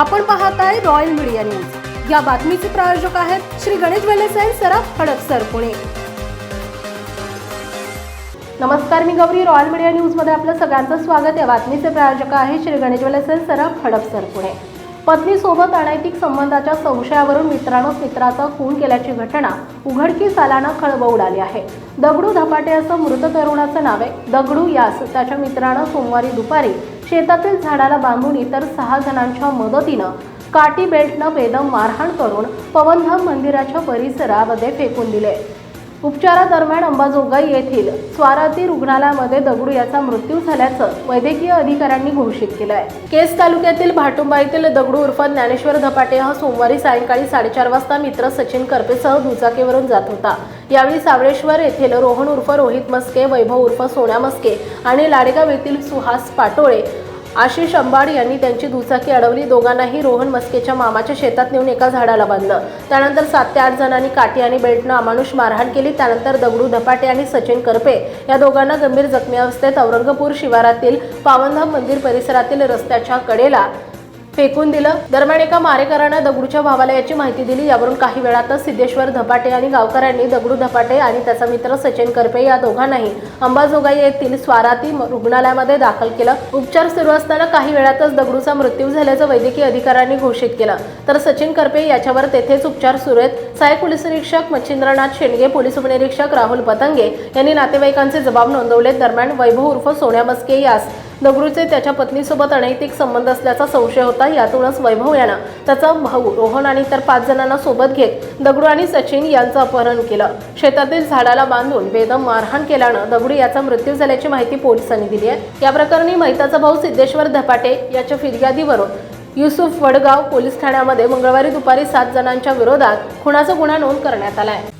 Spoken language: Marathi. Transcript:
आपण पाहत आहे रॉयल मीडिया न्यूज या बातमीचे प्रायोजक आहेत श्री गणेश वेलेसाई सराफ हडपसर पुणे. नमस्कार मी गौरी. रॉयल मीडिया न्यूजमध्ये आपलं सगळ्यांचं स्वागत. या बातमीचे प्रायोजक आहे श्री गणेश वेलेसाई सराफ हडपसर पुणे. पत्नीसोबत अनैतिक संबंधाच्या संशयावरून मित्रानं मित्राचा खून केल्याची घटना उघडकीस आल्यानं खळबळ उडाली आहे. दगडू धपाटे असं मृत तरुणाचं नाव आहे. दगडू यास. त्याच्या मित्रानं सोमवारी दुपारी शेतातील झाडाला बांधून इतर सहा जणांच्या मदतीनं काठी बेल्टनं बेदम मारहाण करून पवनधाम मंदिराच्या परिसरामध्ये फेकून दिले. उपचारादरम्यान अंबाजोगाई येथील स्वाराती रुग्णालयामध्ये दगडू याचा मृत्यू झाल्याचं वैद्यकीय अधिकाऱ्यांनी घोषित केलं आहे केस तालुक्यातील भाटुंबा येथील दगडू उर्फ ज्ञानेश्वर धपाटे हा सोमवारी सायंकाळी साडेचार वाजता मित्र सचिन करपेसह दुचाकीवरून जात होता. यावेळी सावळेश्वर येथील रोहन उर्फ रोहित मस्के वैभव उर्फ सोन्या मस्के आणि लाडेगाव येथील सुहास पाटोळे आशिष अंबाड यांनी त्यांची दुचाकी अडवली. दोघांनाही रोहन मस्केच्या मामाच्या शेतात नेऊन एका झाडाला बांधलं. त्यानंतर सात ते आठ जणांनी काठी आणि बेल्टनं अमानुष मारहाण केली. त्यानंतर दगडू धपाटे आणि सचिन करपे या दोघांना गंभीर जखमी अवस्थेत औरंगपूर शिवारातील पावनधाम मंदिर परिसरातील रस्त्याच्या कडेला फेकून दिलं. दरम्यान एका मारेकरानं दगडूच्या भावाला याची माहिती दिली. यावरून काही वेळातच सिद्धेश्वर धपाटे आणि गावकऱ्यांनी दगडू धपाटे आणि त्याचा मित्र सचिन करपे या दोघांनाही अंबाजोगाई येथील स्वाराती रुग्णालयामध्ये दाखल केलं. उपचार सुरू असताना काही वेळातच दगडूचा मृत्यू झाल्याचं वैद्यकीय अधिकाऱ्यांनी घोषित केलं. तर सचिन करपे याच्यावर तेथेच उपचार सुरू आहेत. सहाय्यक पोलीस निरीक्षक मच्छिंद्रनाथ शेंडगे पोलीस उपनिरीक्षक राहुल पतंगे यांनी नातेवाईकांचे जबाब नोंदवले दरम्यान वैभव उर्फ सोन्या मस्के यास दगडूचे त्याच्या पत्नीसोबत अनैतिक संबंध असल्याचा संशय होता. यातूनच वैभव यानं त्याचा भाऊ रोहन आणि इतर पाच जणांना सोबत घेत दगडू आणि सचिन यांचं अपहरण केलं. शेतातील झाडाला बांधून बेदम मारहाण केल्यानं दगडू याचा मृत्यू झाल्याची माहिती पोलिसांनी दिली आहे. या प्रकरणी महिताचा भाऊ सिद्धेश्वर धपाटे याच्या फिर्यादीवरून युसुफ वडगाव पोलीस ठाण्यामध्ये मंगळवारी दुपारी सात जणांच्या विरोधात खुनाचा गुन्हा नोंद करण्यात आला आहे.